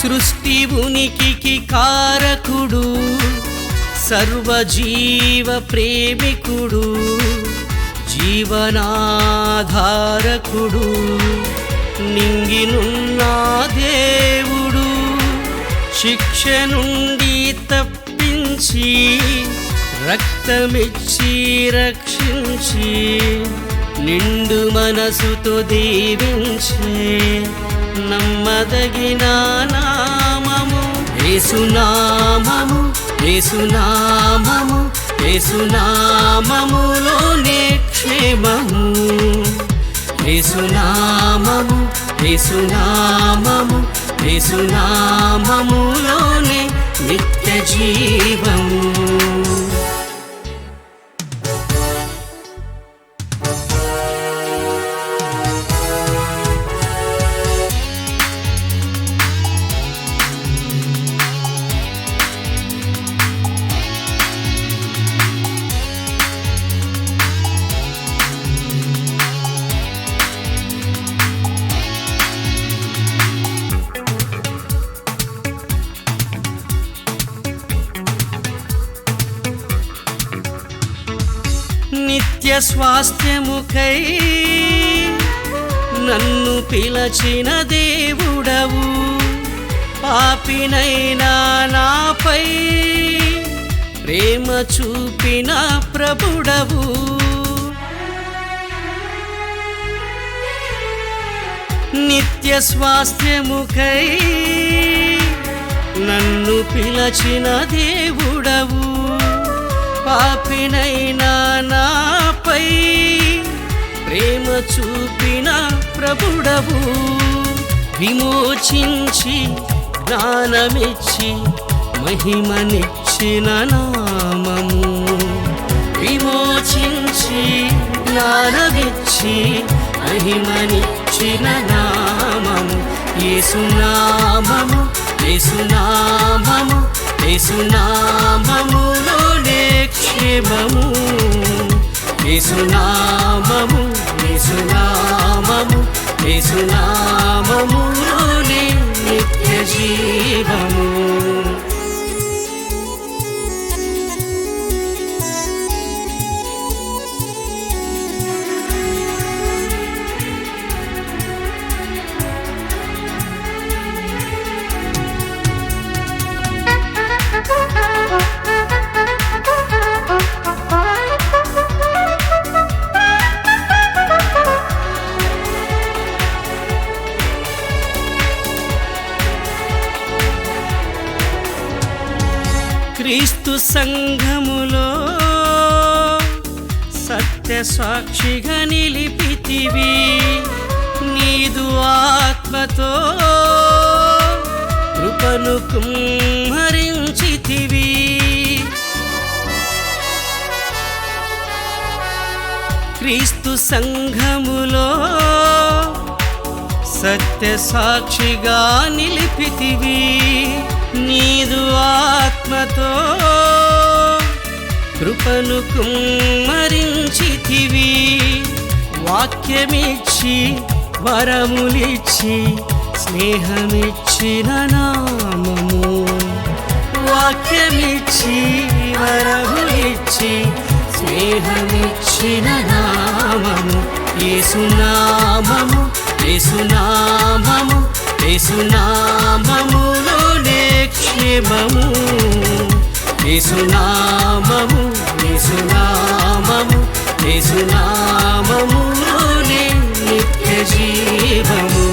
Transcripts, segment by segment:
సృష్టి ఉనికికి కారకుడు సర్వజీవ ప్రేమికుడు జీవనాధారకుడు నింగినున్నా దేవుడు శిక్ష నుండి తప్పించి రక్తమిచ్చి రక్షించి నిండు మనసుతో దీవించే నమ్మదగిన నామము ఏసునామము ఏసునామము ఏసునామములోనే క్షేమము. ఏసునామము ఏసునామము ఏసునామములోనే నిత్య జీవము నిత్య స్వాస్థ్యముకై నన్ను పిలచిన దేవుడవు పాపినైనా నాపై ప్రేమ చూపిన ప్రభుడవు. నిత్య స్వాస్థ్యముకై నన్ను పిలచిన దేవుడవు. పాపినైనా నాపై ప్రేమ చూపిన ప్రభుడవు. విమోచించి జ్ఞానమిచ్చి మహిమనిచ్చిన నామము. విమోచించి జ్ఞానమిచ్చి మహిమనిచ్చిన నామము. ఏసునామము ఏసునామము ఏసునామములో ప్రేమము యేసునామము యేసునామము యేసునామములోనే నిత్య జీవము. సంఘములో సత్య సాక్షిగా నిలిపితివి. నీదు ఆత్మతో కృపను కుమ్మరించితివి. క్రీస్తు సంఘములో సత్య సాక్షిగా నిలిపితివి. నీదు ఆత్మతో కృపను కుమ్మరించితివి. వాక్యమిచ్చి వరములిచ్చి స్నేహమిచ్చిన నామము. వాక్యమిచ్చి వరములిచ్చి స్నేహమిచ్చిన నామము. ఏసునామము ఏసునామము ఏసునామములోనే క్షేమము. ఏసునామము యేసునామము యేసునామములోనే నిత్య జీవము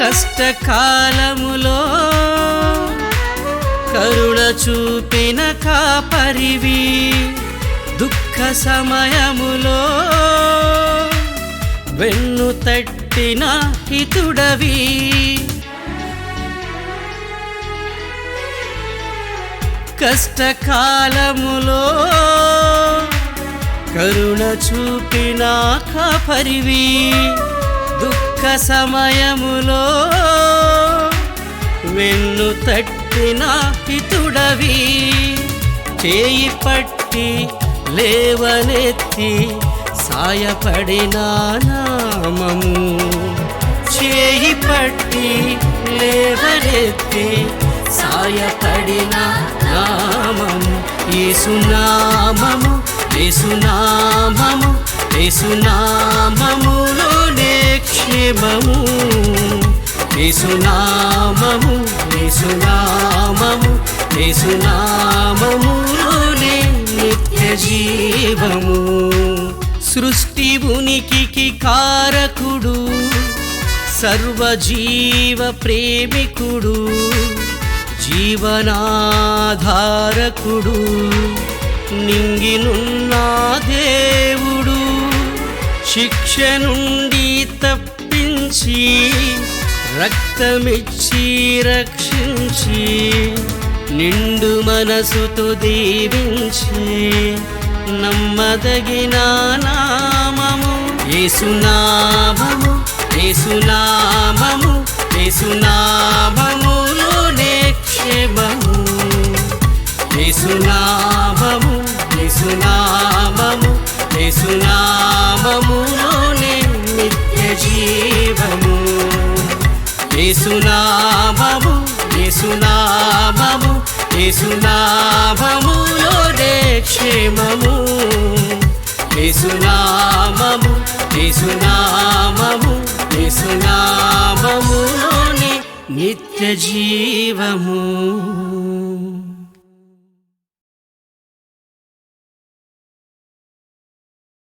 కష్టకాలములో కరుణ చూపిన కాపరివి దుఃఖ సమయములో వెన్ను తట్టిన హితుడవి. కష్టకాలములో కరుణ చూపిన కాపరివి సమయములో వెన్ను తట్టిన హితుడవి చేయి పట్టి లేవనెత్తి సాయపడిన నామము. చేయి పట్టి లేవనెత్తి సాయపడిన నామము. ఏసునామము ఏసునామము ఏసునామములో ప్రేమము ఏసునామము ఏసునామము ఏసునామములోనే నిత్య జీవము. సృష్టి ఉనికికి కారకుడు సర్వజీవ ప్రేమికుడు జీవనాధారకుడు నింగినున్నా దేవుడు. శిక్ష నుండి తప్పించి రక్తమిచ్చి రక్షించి నిండు మనసుతో దీవించి నమ్మదగిన నామము ఏసునామము ఏసునామము ఏసునామములోనే క్షేమము. ఏసునామము ఏసునామము ఏసునామము ఏసునామము ఏసునామము ఏసునామములోనే క్షేమము. ఏసునామము ఏసునామము ఏసునామములోనే నిత్య జీవము